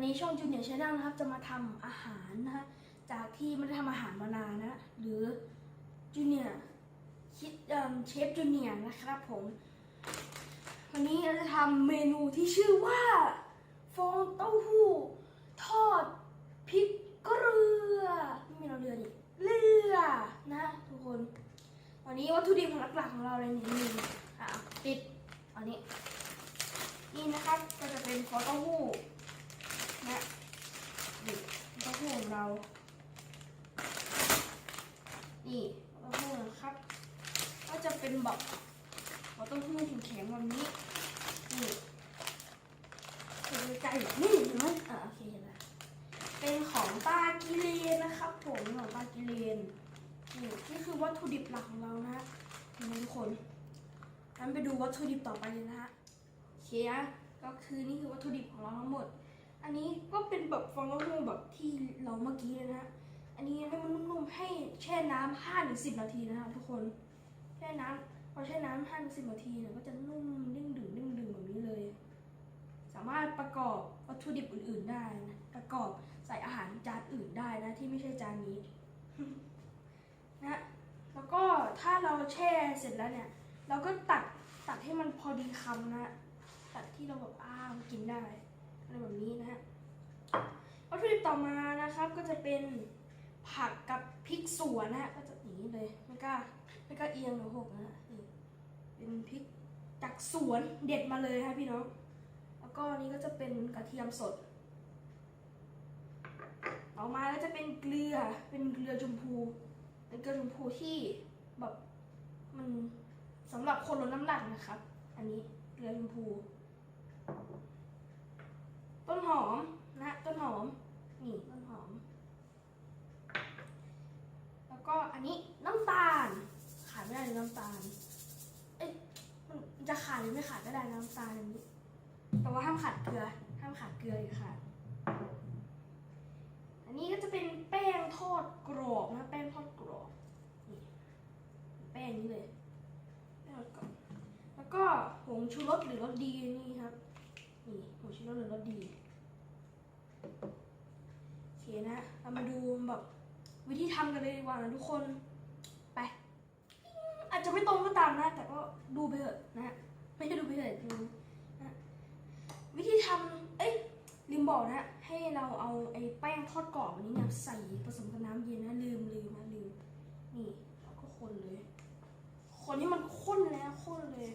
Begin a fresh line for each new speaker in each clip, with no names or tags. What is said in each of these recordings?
วันนี้ช่องจูเนียร์ชาแนลนะครับ จะมาทำอาหารนะฮะจากที่ไม่ได้ทำอาหารมานานนะ หรือจูเนียร์คิดเชฟจูเนียร์นะครับผม วันนี้เราจะทำเมนูที่ชื่อว่า ฟองเต้าหู้ ทอดพริกเกลือไม่มีเราเรือดิเรือนะทุกคน วันนี้วัตถุดิบหลักๆของเราเลยนี่นี่อะปิดอันนี้ นี่นะครับก็จะเป็นฟองเต้าหู้นะนี่ฟองเต้าหู้ของเรา นี่ฟองเต้าหู้นะครับ ก็จะเป็นแบบฟองเต้าหู้แข็งๆแบบนี้ นี่คือ ไก่นี่เห็นไหมอ่าโอเคเห็นแล้วเป็นของปลากิเลนนะครับผมของปลากิเลนนี่นี่คือวัตถุดิบหลักของเรานะฮะทุกคนงั้นไปดูวัตถุดิบต่อไปเลยนะฮะโอเคนะก็คือนี่คือวัตถุดิบของเราทั้งหมด อันนี้ก็เป็นแบบฟองเต้าหู้แบบที่เราเมื่อกี้เลยนะฮะอันนี้ให้มันนุ่มๆให้แช่น้ำห้าถึงสิบนาทีนะครับทุกคนแช่น้ำพอแช่น้ำห้าถึงสิบนาทีเนี่ยก็จะนุ่มด้งดึงด้งดึงแบบนี้เลยามารถประกอบวัตถุดิบอื่น ๆได้นะประกอบใส่อาหารจานอื่นได้นะที่ไม่ใช่จานนี้นะแล้วก็ถ้าเราแช่เสร็จแล้วเนี่ย เราก็ตัดตัดให้มันพอดีคำนะตัดที่เราแบบอ้าวกินได้อะไรแบบนี้นะฮะวัตถุดิบต่อมานะครับก็จะเป็นผักกับพริกสวนนะฮะก็จะอย่างนี้เลยไม่กล้าไม่กล้าเอียงหรือหกนะฮะเป็นพริกจากสวนเด็ดมาเลยฮะพี่น้อง ก็อันนี้ก็จะเป็นกระเทียมสดต่อมาก็จะเป็นเกลือ เป็นเกลือชมพู เป็นเกลือชมพูที่แบบมันสำหรับคนลดน้ำหนักนะครับ อันนี้เกลือชมพู ต้นหอมนะต้นหอม นี่ต้นหอม แล้วก็อันนี้น้ำตาล ขาดไม่ได้เลยน้ำตาล เอ๊ะมันจะขาดหรือไม่ขาดก็ได้น้ำตาลอันนี้ แต่ว่าห้ามขาดเกลือ ห้ามขาดเกลืออีกค่ะ อันนี้ก็จะเป็นแป้งทอดกรอบนะแป้งทอดกรอบนี่แป้งนี้เลยแป้งทอดกรอบแล้วก็ผงชูรสหรือรสดีนี่ครับนี่ผงชูรสหรือรสดีโอเคนะเรามาดูแบบวิธีทำกันเลยดีกว่านะทุกคนไปอาจจะไม่ตรงก็ตามนะ แต่ก็ดูไปเถอะนะไม่ใช่ดูไปเถอะ วิธีทำเอ้ยลืมบอกนะให้เราเอาไอ้แป้งทอดกรอบอันนี้เนี่ยใส่ผสมกับน้ำเย็นนะลืมลืมนะลืมนี่แล้วก็คนเลย คนนี้มันข้นแล้วข้นเลย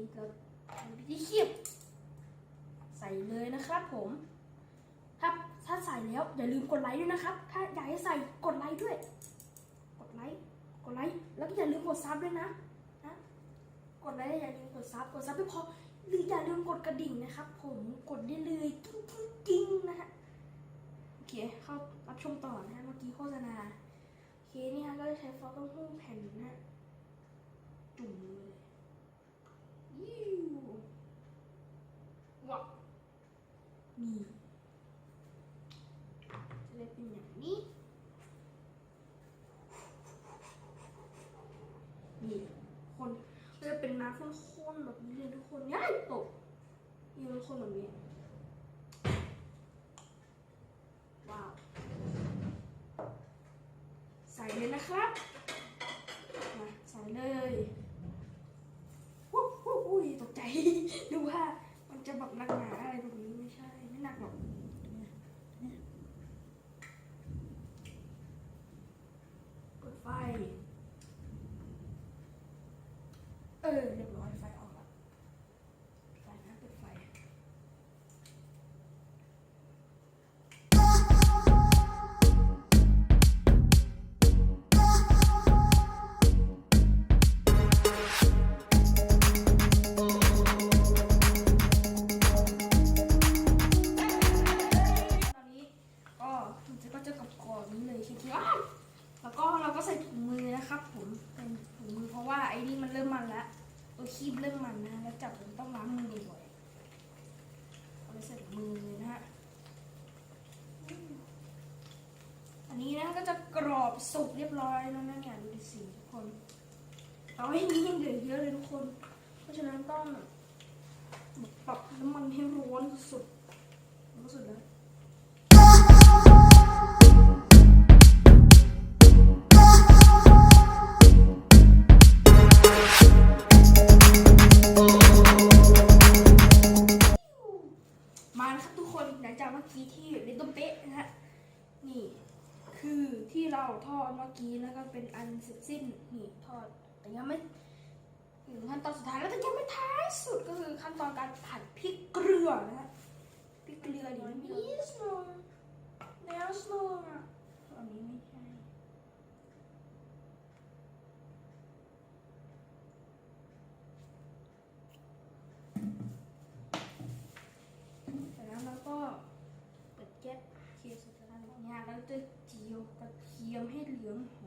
นี่ก็เป็นพิธีคีบใส่เลยนะครับผมถ้าถ้าใส่แล้วอย่าลืมกดไลค์ด้วยนะครับ ถ้าอยากให้ใส่กดไลค์ด้วย กดไลค์กดไลค์แล้วก็อย่าลืมกดซับด้วยนะนะกดไลค์แล้วอย่าลืมกดซับกดซับไม่พอหรืออย่าลืมกดกระดิ่งนะครับ ผมกดได้เลยกิ้งกิ้งกิ้งนะฮะโอเคเข้ารับชมต่อนะฮะเมื่อกี้โฆษณาโอเคนี่ฮะก็จะใช้ฟองเต้าหู้แผ่นนะฮะจุ่มเลย ยิวว้าวนี่จะเป็นอย่างนี้นี่คนก็จะเป็นน้ำข้นๆแบบนี้เลยทุกคนง่ายตกนี่มันข้นแบบนี้ ว้าว ใส่เลยนะครับมาใส่เลย ดูว่ามันจะแบบหนักหนาอะไรแบบนี้ไม่ใช่ ไม่หนักหรอก ราะว่าไอ้นี่มันเริ่มมันแล้วตัวคีบเริ่มมันนะ แล้วจับมันต้องล้างมือบ่อยๆเอาไปใส่มือนะฮะ อันนี้นะก็จะกรอบสุกเรียบร้อยแล้วนะเนี่ยดูดิสิทุกคนเอาให้นี้ยังเหลือเยอะเลยทุกคน เพราะฉะนั้นต้องปรับน้ำมันให้ร้อนสุดร้อนสุดเลย แล้วก็เป็นอันเสร็จสิ้นนี่ทอด แต่ยังไม่ถึงขั้นตอนสุดท้ายแล้วแต่ยังไม่ท้ายสุดก็คือขั้นตอนการผัดพริกเกลือนะฮะพริกเกลือดีนิดหน่อยแล้วสโลว์อะอันนี้ไม่ใช่จากนั้นเราก็เปิดแก๊สเคลียร์สุดแล้วเนี่ยเราจะเจียวกระเทียมให้เหลืองห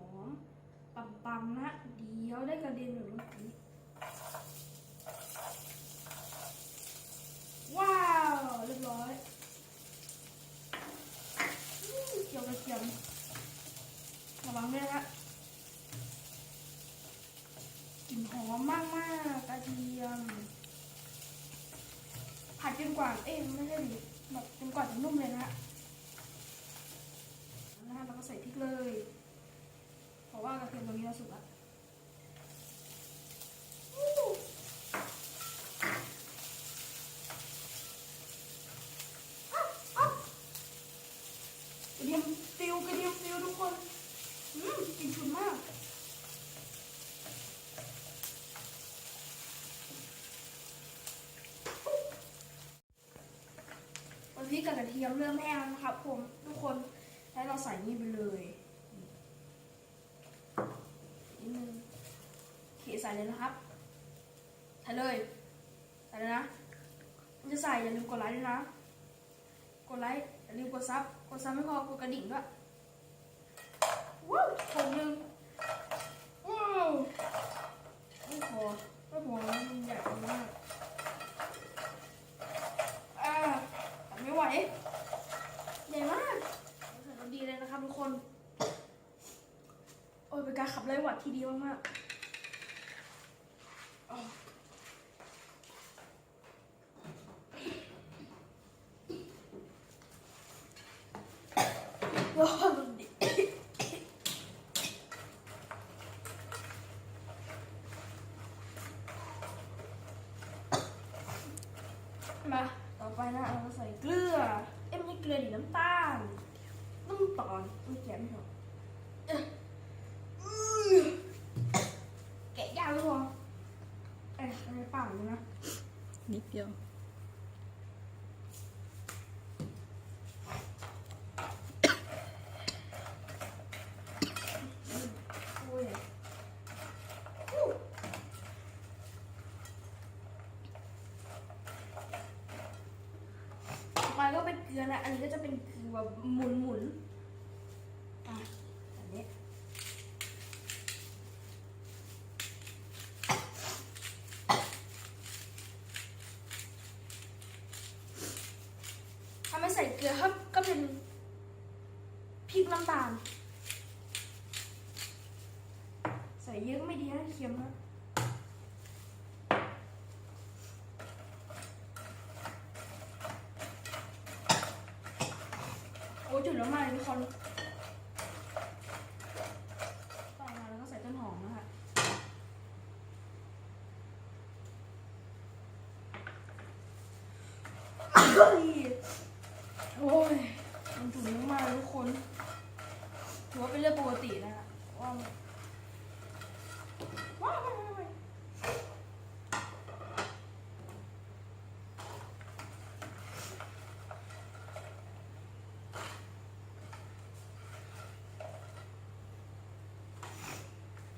อมปั๊มๆนะเดี๋ยวได้กระเด็นแบบเมื่อกี้ว้าวเรียบร้อยเจียวกระเทียมระวังด้วยนะกลิ่นหอมมากมากๆกระเทียม ผัดจนกว่าเอ๊ะไม่ใช่ดิแบบจนกว่าจะนุ่มเลยนะนะเราก็ใส่พริกเลย ว่ากระเทียมตรงนี้เราสุกแล้วกระเทียมฟิวกระเทียมฟิวทุกคน อืมกลิ่นฉุนมากวันนี้กับกระเทียมเริ่มแห้งแล้วนะครับผมทุกคน แล้วเราใส่นี่ไปเลยนิดนึงโอเค ใส่เลยนะครับใส่เลยใส่เลยนะจะใส่อย่าลืมกดไลค์ด้วยนะ กดไลค์อย่าลืมกดซับกดซับไม่พอกดกระดิ่งด้วยว้าวผงหนึ่งว้าวไม่พอไม่พอมันใหญ่มากอ่าไม่ไหวใหญ่มากดีเลยนะครับทุกคน โอ้ยเป็นการขับไล่หวัดที่ดีมากๆอ๋อ ว้าวดิ มาต่อไปนะเราใส่เกลือ เอ้ยไม่ใช่เกลือดิน้ำตาลน้ำตาลไม่แกะไม่หรอกเออื้อแกะยากเลยพอเอ้ยอะไรเปล่าเลยนะ
นิดเดียว
โอ้ยอู้ต่อไปก็เป็ นเกลือนะ อันนี้ก็จะเป็นเกลือแบบหมุนหมุนอะอันนี้ถ้าไม่ใส่เกลือครับก็เป็นพริกน้ำตาล ใส่เยอะก็ไม่ดีนะเค็มนะโอ้ยจุดแล้วมากเลยทุกคนต่อมาแล้วก็ใส่ต้นหอมนะคะโอ้ยมันจุดมากทุกคนถือว่าเป็นเรื่องปกตินะฮะว่าว้าว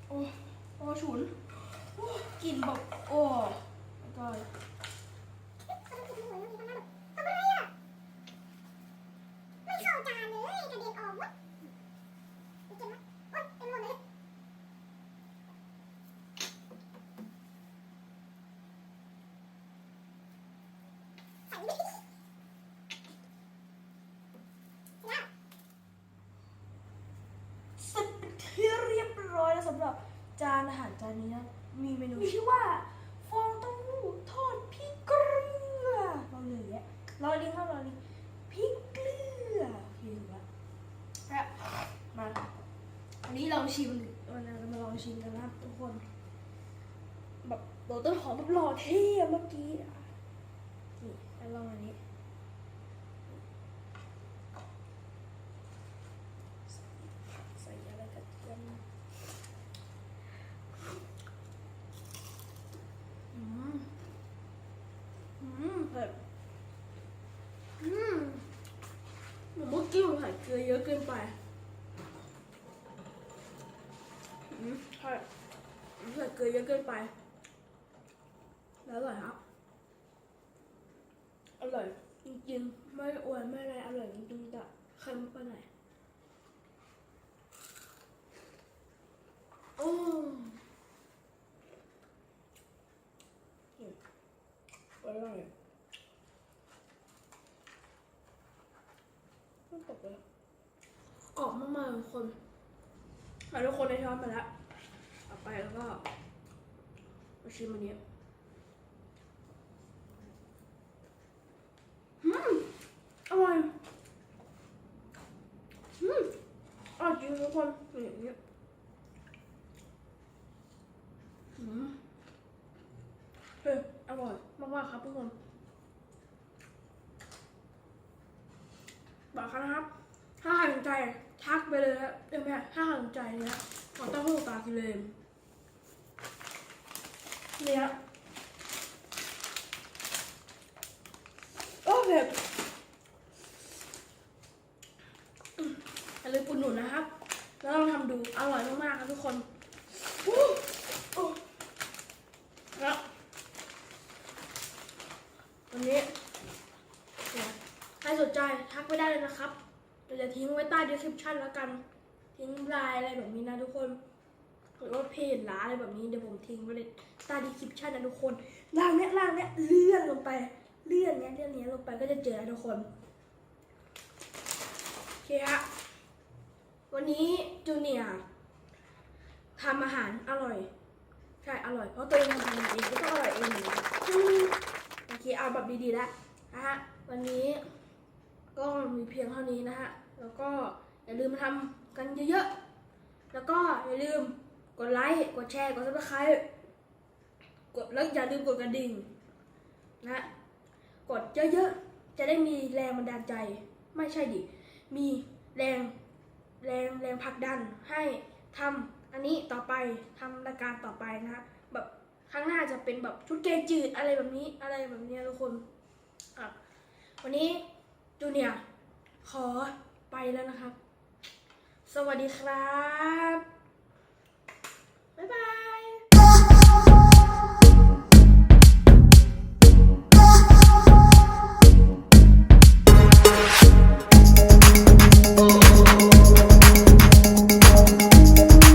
โอ้โอ้ฉุนโอ้กลิ่นแบบโอ้แล้วก็
ไม่เข้าจานเลยกระเด็นออกหมดเจ็บไหมโอ๊ยเต็มหมดเลย
จานอาหารจานนี้นะมีเมนูมีชื่อว่า ฟองเต้าหู้ทอดพริกเกลือเราเลยแหละรอลิงครับรอลิงพริกเกลือโอเคถูกละแล้วมาอันนี้เราชิมวันนี้เรามาลองชิมกันนะครับทุกคนแบบโดนต้นหอมแบบหล่อเท่เมื่อกี้อะนี่ลองอันนี้ ใส่อะไรกระเทียมอืมอืมเผ็ดอืมหนูเมื่อกี้ผมใส่ เกลือเยอะเกินไปอืมใช่ผมใส่เกลือเยอะเกินไป แล้วอร่อยครับ อร่อยจริงๆ ไม่อวยไม่อะไรอร่อยจริงๆแต่เค็มไปหน่อย โอ้อืมอร่อยต้องตกเลยกรอบมากๆทุกคนใส่ทุกคนในช้อน ไปแล้วเอาไปแล้วก็มาชิมอันนี้อืมอร่อยอืมอร่อยจริงทุกคนอย่างนี้อืมเฮ้ยอร่อยมากๆครับทุกคนบอกเขานะครับ ถ้าใครสนใจทักไปเลยครับเดี๋ยวแม่ถ้าใครสนใจเนี่ย เลากิเนี่ยโอ้เผ็ดอืมอย่าลืมอุดหนุนนะครับ แล้วลองทำดูอร่อยมากๆครับทุกคนอู้อู้แล้ววันนี้ใครสนใจทักไปได้เลยนะครับเดี๋ยวจะทิ้งไว้ใต้ description แล้วกัน ทิ้งไลน์อะไรแบบนี้นะทุกคน หรือว่าเพจร้าอะไรแบบนี้เดี๋ยวผมทิ้งไว้เลยใต้ description นะทุกคนล่างเนี้ยล่างเนี้ยเลื่อนลงไปเลื่อนเนี้ยเลื่อนเนี้ยลงไปก็จะเจอทุกคนโอเคฮะวันนี้จูเนียทำอาหารอร่อย ใช่อร่อย เพราะตัวเองทำเองก็ต้องอร่อยเองอยู่แล้วโอเคเอาแบบดีๆแล้วนะฮะวันนี้ก็มีเพียงเท่านี้นะฮะแล้วก็อย่าลืมมาทำกันเยอะๆแล้วก็อย่าลืม กดไลค์กดแชร์กดซับสไครต์กดแล้วอย่าลืมกดกระดิ่งนะกดเยอะๆ จะได้มีแรงบันดาลใจ ไม่ใช่ดิ มีแรงแรงแรงผลักดันให้ทำอันนี้ต่อไปทำรายการต่อไปนะฮะแบบครั้งหน้าจะเป็นแบบชุดเกจืดอะไรแบบนี้อะไรแบบนี้ทุกคนอะวันนี้จูเนียร์ขอไปแล้วนะครับ สวัสดีครับ Bye-bye.